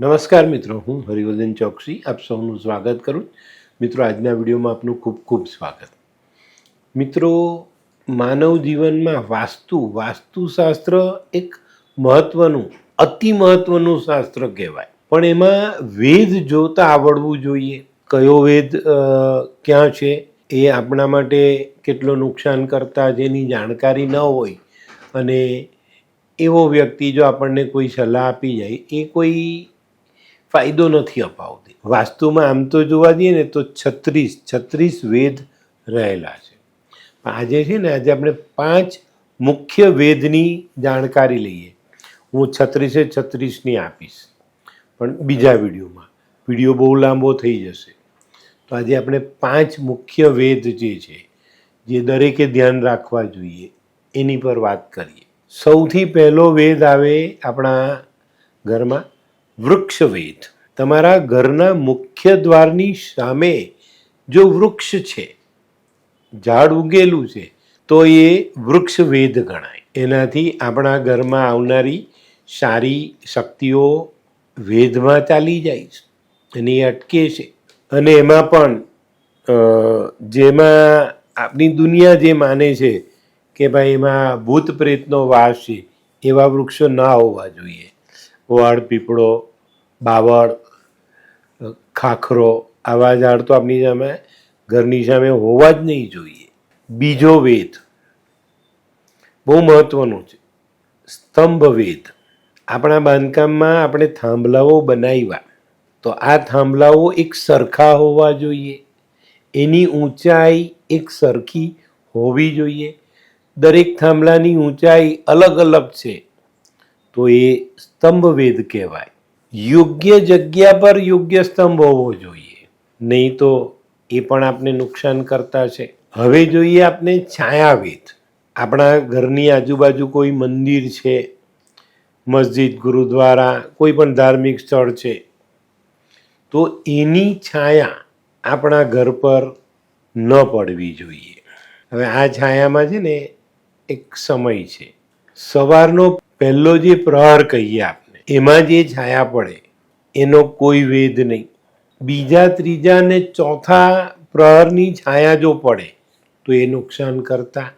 નમસ્કાર મિત્રો, હું હરિવર્ધન ચોકસી, આપ સૌનું સ્વાગત કરું. મિત્રો, આજના વિડીયોમાં આપનું ખૂબ ખૂબ સ્વાગત. મિત્રો, માનવ જીવનમાં વાસ્તુ, વાસ્તુશાસ્ત્ર એક મહત્વનું, અતિ મહત્વનું શાસ્ત્ર કહેવાય. પણ એમાં વેદ જોતા આવડવું જોઈએ. કયો વેદ ક્યાં છે? એ આપણા માટે કેટલો નુકસાન કરતા જેની જાણકારી ન હોય. અને એવો વ્યક્તિ જો આપણને કોઈ સલાહ આપી જાય, એ કોઈ ફાયદો નથી અપાવતી. વાસ્તુમાં આમ તો જોવા જઈએ ને તો છત્રીસ છત્રીસ વેદ રહેલા છે. આજે છે ને આજે આપણે પાંચ મુખ્ય વેદની જાણકારી લઈએ. હું છત્રીસે છત્રીસની આપીશ. પણ બીજા વિડીયોમાં. વીડિયો બહુ લાંબો થઈ જશે. તો આજે આપણે પાંચ મુખ્ય વેદ જે છે, જે દરેકે ધ્યાન રાખવા જોઈએ, એની પર વાત કરીએ. સૌથી પહેલો વેદ આવે આપણા ઘરમાં. વૃક્ષ વેદ તમારા ઘરના મુખ્ય દ્વારની સામે જો વૃક્ષ છે, ઝાડ ઉગેલું છે, તો એ વૃક્ષવેદ ગણાય. એનાથી આપણા ઘરમાં આવનારી સારી શક્તિઓ વેદમાં ચાલી જાય છે અને એ અટકે છે. અને એમાં પણ જેમાં આપણી દુનિયા જે માને છે કે ભાઈ એમાં ભૂત પ્રેતનો વાસ છે, એવા વૃક્ષો ના હોવા જોઈએ. વાડ પીપળો બાવળ, ખાખરો, આવા ઝાડ તો આપણી સામે, ઘરની સામે હોવા જ નહીં જોઈએ. બીજો વેદ બહુ મહત્વનો છે. સ્તંભ વેદ આપણા બાંધકામમાં આપણે થાંભલાઓ બનાવ્યા. તો આ થાંભલાઓ એક સરખા હોવા જોઈએ. એની ઊંચાઈ એક સરખી હોવી જોઈએ. દરેક થાંભલાની ઊંચાઈ અલગ અલગ છે. તો એ સ્તંભ વેદ કહેવાય. યોગ્ય જગ્યા પર યોગ્ય સ્તંભ હોવો જોઈએ. નહીં તો એ પણ આપને નુકસાન કરતા છે. હવે જોઈએ આપણે છાયાવેદ આપણા ઘરની આજુબાજુ કોઈ મંદિર છે, મસ્જિદ, ગુરુદ્વારા, કોઈ પણ ધાર્મિક સ્થળ છે, તો એની છાયા આપણા ઘર પર ન પડવી જોઈએ. હવે આ છાયામાં છે ને એક સમય છે. સવારનો પહેલો જે પ્રહર કહીએ આપણે એમાં જે છાયા પડે, એનો કોઈ વેદ નહીં. બીજા, ત્રીજા અને ચોથા પ્રહરની છાયા જો પડે, તો એ નુકસાન કરતા.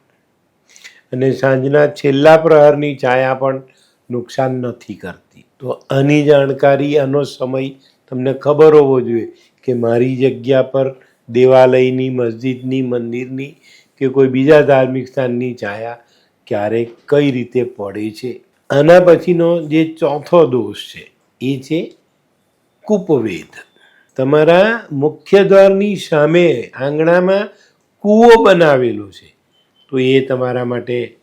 અને સાંજના છેલ્લા પ્રહરની છાયા પણ નુકસાન નથી કરતી. તો આની જાણકારી, આનો સમય તમને ખબર હોવો જોઈએ કે મારી જગ્યા પર દેવાલયની, મસ્જિદની, મંદિરની કે કોઈ બીજા ધાર્મિક સ્થાનની છાયા ક્યારેક કઈ રીતે પડે છે. આના પછીનો જે ચોથો દોષ છે, એ છે કૂપવેદ તમારા મુખ્ય દ્વારની સામે આંગણામાં કૂવો બનાવેલો છે, તો એ તમારા માટે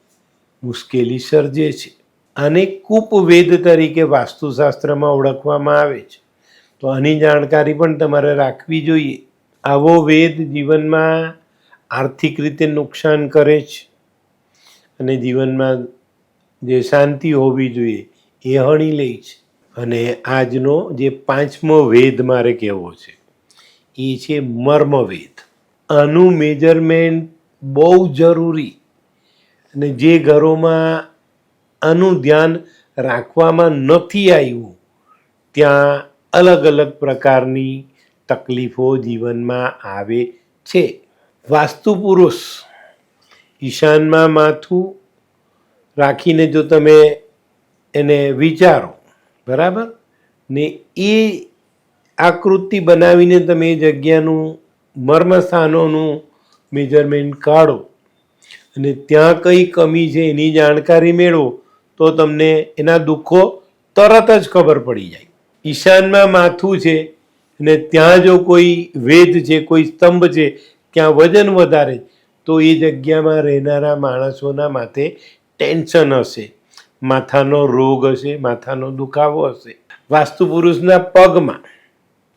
મુશ્કેલી સર્જે છે. આને કૂપવેદ તરીકે વાસ્તુશાસ્ત્રમાં ઓળખવામાં આવે છે. તો આની જાણકારી પણ તમારે રાખવી જોઈએ. આવો વેદ જીવનમાં આર્થિક રીતે નુકસાન કરે છે. અને જીવનમાં જે શાંતિ હોવી જોઈએ, એ હણી લે છે. અને આજનો જે પાંચમો વેદ મારે કહેવો છે, એ છે મર્મવેદ. આનું મેજરમેન્ટ બહુ જરૂરી. અને જે ઘરોમાં આનું ધ્યાન રાખવામાં નથી આવ્યું, ત્યાં અલગ અલગ પ્રકારની તકલીફો જીવનમાં આવે છે. વાસ્તુ પુરુષ ઈશાનમાં માથું રાખીને જો તમે એને વિચારો, બરાબર? ને એ આકૃતિ બનાવીને તમે એ જગ્યાનું મર્મસ્થાનોનું મેજરમેન્ટ કાઢો. અને ત્યાં કઈ કમી છે એની જાણકારી મેળવો, તો તમને એના દુઃખો તરત જ ખબર પડી જાય. ઈશાનમાં માથું છે અને ત્યાં જો કોઈ વેદ છે, કોઈ સ્તંભ છે ત્યાં વજન વધારે તો એ જગ્યામાં રહેનારા માણસોના માથે ટેન્શન હશે, માથાનો રોગ હશે, માથાનો દુખાવો હશે. વાસ્તુ પુરુષના પગમાં,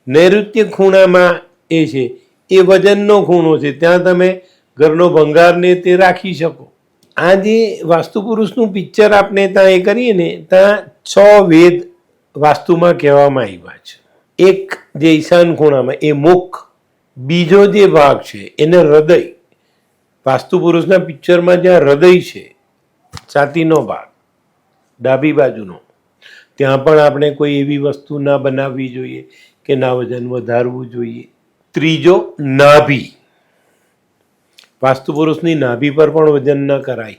નૈઋત્ય ખૂણામાં એ છે, એ વજનનો ખૂણો છે, ત્યાં તમે ઘરનો ભંગારને તે રાખી શકો. આ જે વાસ્તુ પુરુષનું પિક્ચર આપણે ત્યાં એ કરીએ ને, ત્યાં છ વેદ વાસ્તુમાં કહેવામાં આવ્યા છે. એક જે ઈશાન ખૂણામાં, એ મુખ, બીજો જે ભાગ છે, એને હૃદય. વાસ્તુ પુરુષના પિક્ચરમાં જ્યાં હૃદય છે છાતીનો ભાગ, ડાબી બાજુનો. ત્યાં પણ આપણે કોઈ એવી વસ્તુ ના બનાવવી જોઈએ કે ના વજન વધારવું જોઈએ. ત્રીજો, નાભી. વાસ્તુ પુરુષની નાભી પર પણ વજન ન કરાય.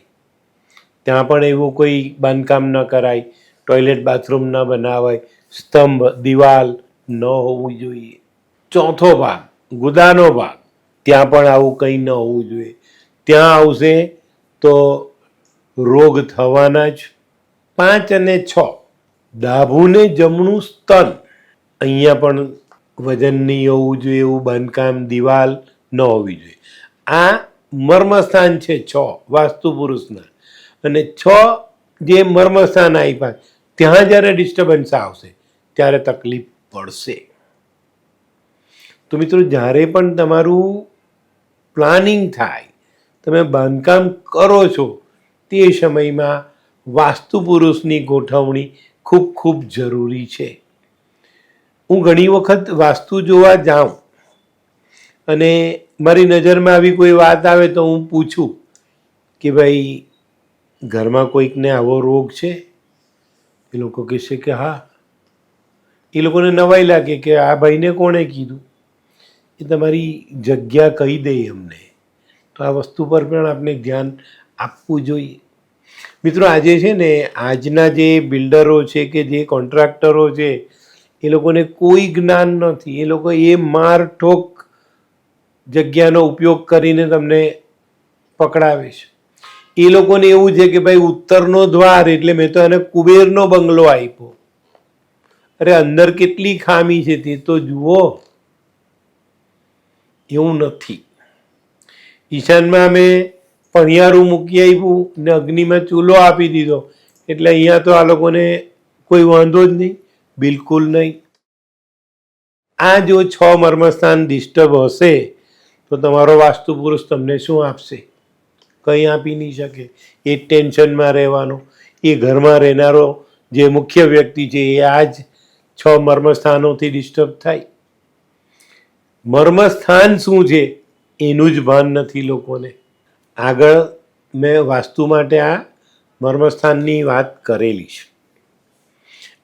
ત્યાં પણ એવું કોઈ બાંધકામ ન કરાય, ટોયલેટ, બાથરૂમ ન બનાવાય, સ્તંભ, દિવાલ ન હોવું જોઈએ. ચોથો ભાગ, ગુદાનો ભાગ. ત્યાં પણ આવું કંઈ ન હોવું જોઈએ. ત્યાં આવશે તો રોગ થવાના જ પાંચ અને છ. ડાભુને જમણું સ્તન. અહીંયા પણ વજન નહીં હોવું જોઈએ, એવું બાંધકામ દિવાલ ન હોવી જોઈએ. આ મર્મસ્થાન છે છ, વાસ્તુ પુરુષના. અને છ જે મર્મસ્થાન આપ્યા, ત્યાં જ્યારે ડિસ્ટર્બન્સ આવશે, ત્યારે તકલીફ પડશે. તો મિત્રો, જ્યારે પણ તમારું પ્લાનિંગ થાય, તમે બાંધકામ કરો છો તે સમયમાં વાસ્તુ પુરુષની ગોઠવણી ખૂબ ખૂબ જરૂરી છે. હું ઘણી વખત વાસ્તુ જોવા જાઉં અને મારી નજરમાં આવી કોઈ વાત આવે તો હું પૂછું કે ભાઈ, ઘરમાં કોઈકને આવો રોગ છે? એ લોકો કહેશે કે હા. એ લોકોને નવાઈ લાગે કે આ ભાઈને કોણે કીધું? એ તમારી જગ્યા કહી દે અમને તો આ વસ્તુ પર પણ આપણે ધ્યાન આપવું જોઈએ. મિત્રો, આજે છે ને આજના જે બિલ્ડરો છે કે જે કોન્ટ્રાક્ટરો છે, એ લોકોને કોઈ જ્ઞાન નથી. એ લોકો એ માર ઠોક જગ્યાનો ઉપયોગ કરીને તમને પકડાવે છે. એ લોકોને એવું છે કે ભાઈ, ઉત્તરનો દ્વાર એટલે મેં તો એને કુબેરનો બંગલો આપ્યો. અરે, અંદર કેટલી ખામી છે તે તો જુઓ. એવું નથી. ઈશાનમાં અમે પણિયારું મૂકી આપ્યું ને અગ્નિમાં ચૂલો આપી દીધો. એટલે અહીંયા તો આ લોકોને કોઈ વાંધો જ નહીં, બિલકુલ નહીં. આ જો છ મર્મસ્થાન ડિસ્ટર્બ હશે, તો તમારો વાસ્તુ પુરુષ તમને શું આપશે? કંઈ આપી નહીં શકે. એ ટેન્શનમાં રહેવાનો. એ ઘરમાં રહેનારો જે મુખ્ય વ્યક્તિ છે, એ આ જ છ મર્મસ્થાનોથી ડિસ્ટર્બ થાય. મર્મસ્થાન શું છે? એનું જ ભાન નથી લોકોને. આગળ મેં વાસ્તુ માટે આ મર્મસ્થાનની વાત કરેલી છે.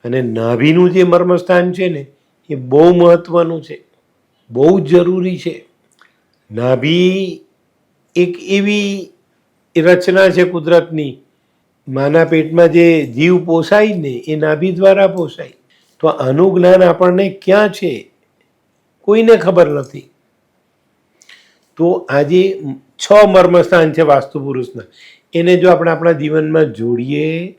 અને નાભીનું જે મર્મસ્થાન છે ને, એ બહુ મહત્ત્વનું છે. બહુ જ જરૂરી છે. નાભી એક એવી રચના છે કુદરતની, માના પેટમાં જે જીવ પોસાય ને, એ નાભી દ્વારા પોસાય. તો આનું જ્ઞાન આપણને ક્યાં છે? કોઈને ખબર નથી. તો આજે છ મર્મસ્થાન છે વાસ્તુ પુરુષના એને જો આપણે આપણા જીવનમાં જોડીએ,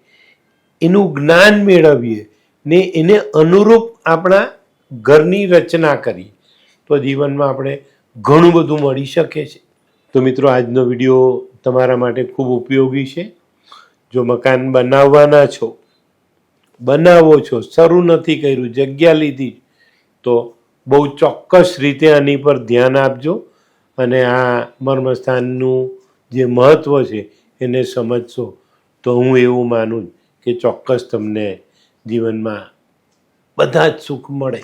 એનું જ્ઞાન મેળવીએ, ને એને અનુરૂપ આપણા ઘરની રચના કરીએ તો જીવનમાં આપણે ઘણું બધું મળી શકે છે. તો મિત્રો, આજનો વીડિયો તમારા માટે ખૂબ ઉપયોગી છે. જો મકાન બનાવવાના છો, બનાવો છો, શરૂ નથી કર્યું, જગ્યા લીધી, તો બહુ ચોક્કસ રીતે આની પર ધ્યાન આપજો. અને આ મર્મસ્થાનનું જે મહત્ત્વ છે એને સમજશો, તો હું એવું માનું કે ચોક્કસ તમને જીવનમાં બધા જ સુખ મળે.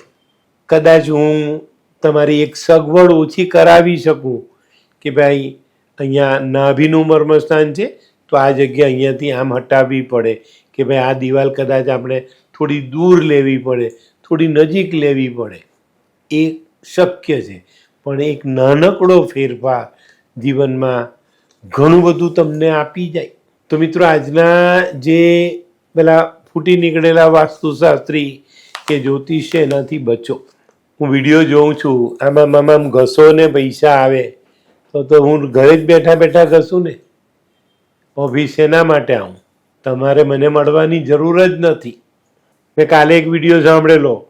કદાચ હું તમારી એક સગવડ ઓછી કરાવી શકું કે ભાઈ, અહીંયા નાભીનું મર્મસ્થાન છે, તો આ જગ્યા અહીંયાથી આમ હટાવવી પડે. કે ભાઈ, આ દિવાલ કદાચ આપણે થોડી દૂર લેવી પડે, થોડી નજીક લેવી પડે. એ શક્ય છે. પણ એક નાનકડો ફેરફાર જીવનમાં ઘણું બધું તમને આપી જાય. તો મિત્રો, આજના જે પેલા ફૂટી નીકળેલા વાસ્તુશાસ્ત્રી કે જ્યોતિષ છે, એનાથી બચો. હું વીડિયો જોઉં છું, આમાં આમાં ઘસો ને પૈસા આવે, તો તો હું ઘરે જ બેઠા બેઠા ઘસું ને? ઓફિસ એના માટે આવું. તમારે મને મળવાની જરૂર જ નથી. મેં કાલે એક વીડિયો સાંભળેલો.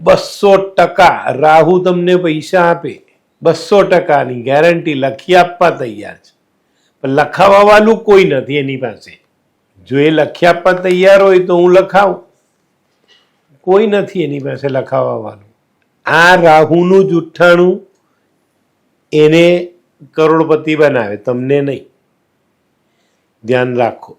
બસો ટકા. રાહુ તમને પૈસા આપે. બસો ટકાની ગેરંટી લખી આપવા તૈયાર છે. પણ લખાવવાનું કોઈ નથી એની પાસે. જો એ લખી આપવા તૈયાર હોય તો હું લખાવું. કોઈ નથી એની પાસે લખાવવાનું. આ રાહુનું જુઠ્ઠાણું એને કરોડપતિ બનાવે, તમને નહીં. ધ્યાન રાખો.